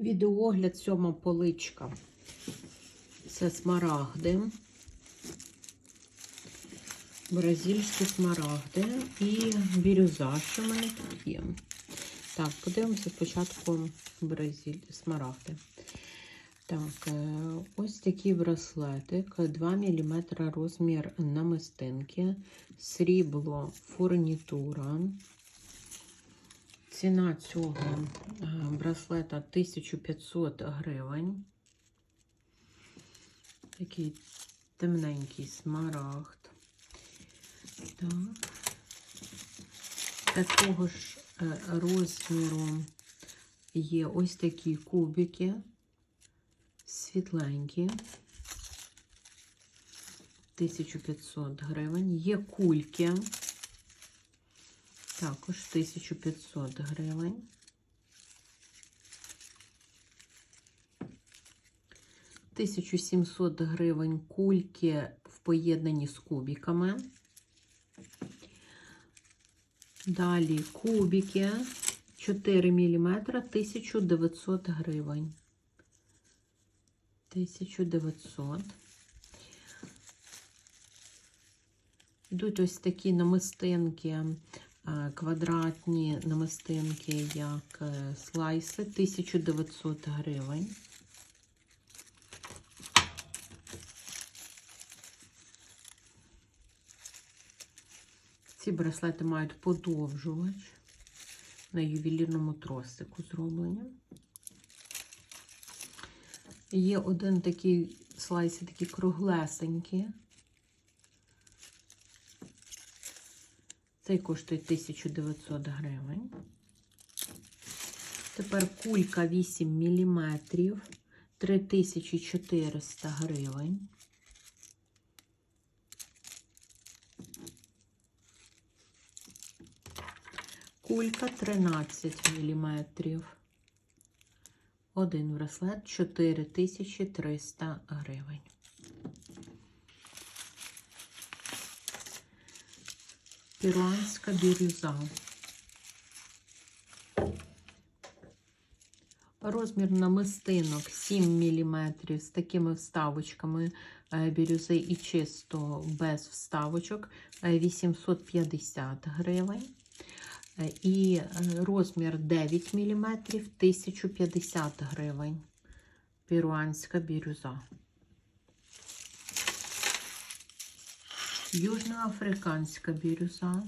Відеоогляд сьома поличка. Це смарагди. Бразильські смарагди і бірюза, що в мене тут є. Так, подивимося спочатку Бразиль, смарагди. Так, е, ось такий браслетик, 2 мм розмір намистинки, срібло, фурнітура. Ціна цього е, браслета 1500 гривень. Такий темненький смарагд. Так. Такого ж е, розміру є ось такі кубики, світленькі. 1500 гривень. Є кульки. Також 1500 гривень. Тисячу сімсот гривень кульки в поєднанні з кубиками. Далі кубики 4 мм 1900 гривень. 1900. Йдуть ось такі намистинки квадратні намистинки, як е, слайси, 1900 гривень. Ці браслети мають подовжувач на ювелірному тросику зроблені. Є один такий слайси, такі круглесенькі. Цей коштує 1900 гривень. Тепер кулька 8 мм, 3400 гривень. Кулька 13 мм. Один браслет 4300 гривень. Перуанська бірюза. Розмір намистинок 7 мм з такими вставочками е, бірюзи і чисто без вставочок 850 гривень. Е, І е, розмір 9 мм 1050 гривень. Перуанська бірюза. Южноафриканська бірюза.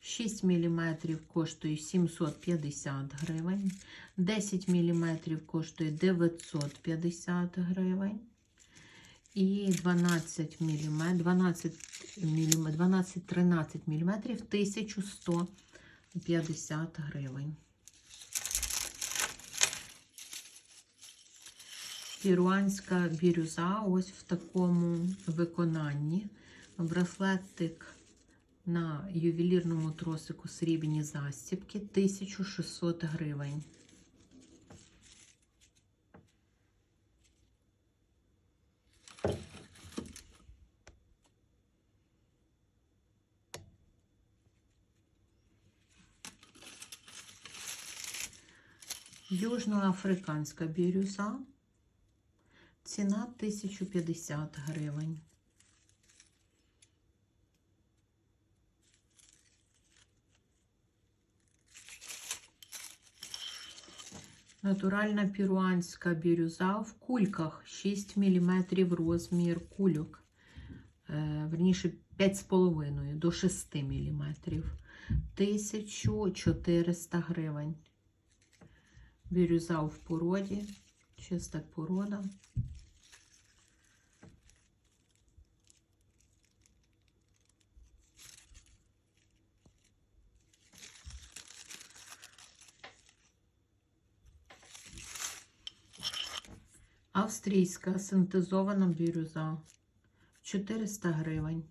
6 мм коштує 750 гривень. 10 мм коштує 950 гривень. І 12 мм, 12 мм, 12-13 мм 1150 гривень. Перуанська бірюза ось в такому виконанні. Браслетик на ювелірному тросику срібні застібки 1600 гривень. Южноафриканська бірюза. Ціна 1050 гривень. Натуральна перуанська бірюза в кульках 6 мм розмір кульок. Е, верніше 5,5 до 6 мм. 1400 гривень. Бірюза в породі, чиста порода. Австрійська синтезована бірюза 400 гривень.